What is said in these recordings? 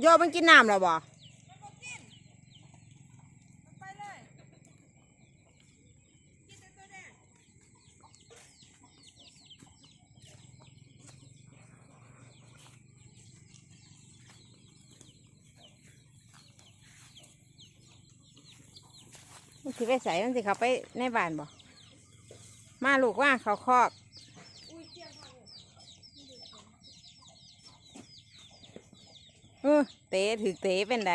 โยมันกินน้ำแล้วบ่มันสิไปใส่มันสิเขาไปในบ้านบ่มาลูกว่าเขาคอก เออเตะถือเตะเป็นได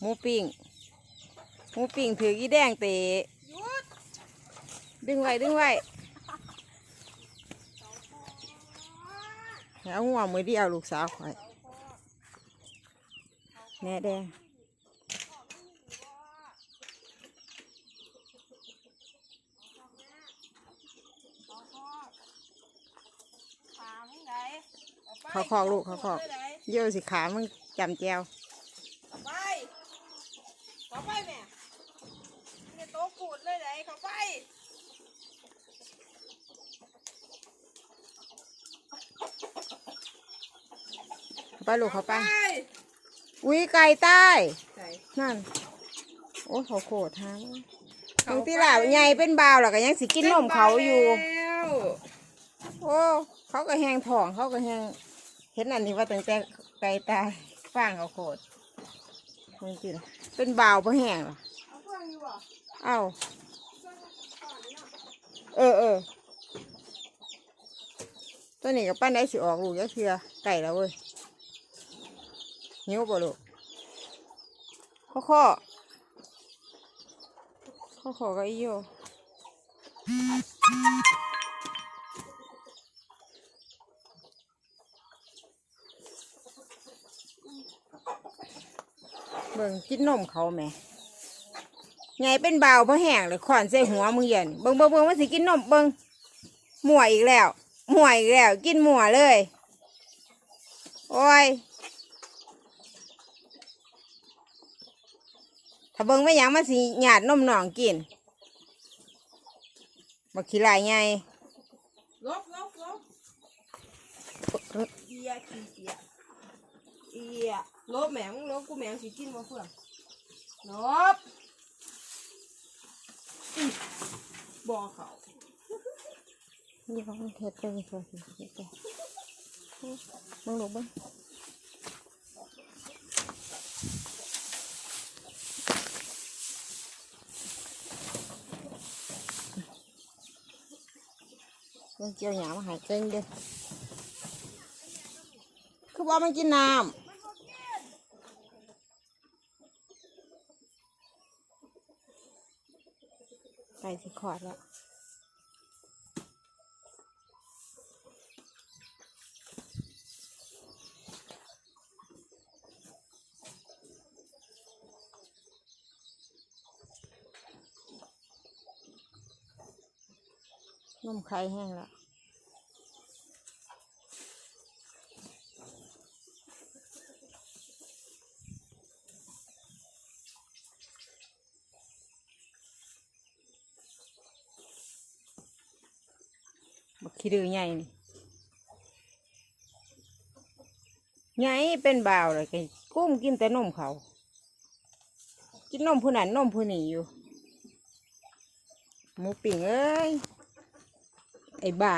หมูปิ้งหมูปิ้งถืออีแดงเตะดึงไว้ดึงไว้แล้วหัวมือเดียวลูกสาวข่อยแน่แดงขามึงไหนเขาคอกลูกเขาคอก เยอะสิขามึงจำแจวเข้าไปเข้าไปแม่เนี่ยโต๊ะปูดเลยไหนเข้าไปเข้าไปลูกเข้าไป อุ้ยไก่ใต้ ใส่นั่น โอ้เขาโคตรทางบางทีล่ะใหญ่เป็นบ่าวหรอกก็ยังสิกินนมเขาอยู่ แล้ว โอ้ เขาก็แหงท้องเขาก็แหง เห็นอันนี้ว่าตั้งแต่ไกลตายฟางเขาโคตรมันจิล่ะเป็นบ่าวเพราะแหงเหรอเอาเพื่อนอยู่บ่เอ้าเออเออตัวนี้กับปั้นได้สิออกลูกยักเทือไก่แล้วเว้ยหิวบ่ลูกข้อข้อข้อข้อก็อีโย บิ่งกินนมเขาแหม่ไงเป็นเบาวเพราะแห้งเลยขอนใส่หัวมึงเย็นเบิ่งเบิ่งเบิ่งมันสิกินนมเบิ่งหมวยอีกแล้วหมวยอีกแล้ว กินหมัวเลย โอ้ยถ้าเบิ่งไม่หยังมันสิหยาดนมหนองกินบักขี้ลายไงลบลบลบเอียขี้เสีย เอียลบแหมงลบกูแหมงสิกินบ่เพื่อนลบอื้อบ่เขานี่เขาเฮ็ดไปเฮ็ดไปเฮ็ดไปเบิ่งลูกเบิ่งเบิ่งเจียวหยามาหายเก่งเด้อคือว่ามันกินน้ำ ไก่สิขอดแล้วนมไข่แห้งแล้ว บักขี้ดื้อใหญ่นี่ใหญ่เป็นบ่าวเลยกกุ้มกินแต่นมเขา กินนมผู้นั้นนมผู้นี้อยู่ หมูปิ่งเอ้ย ไอ้บ้า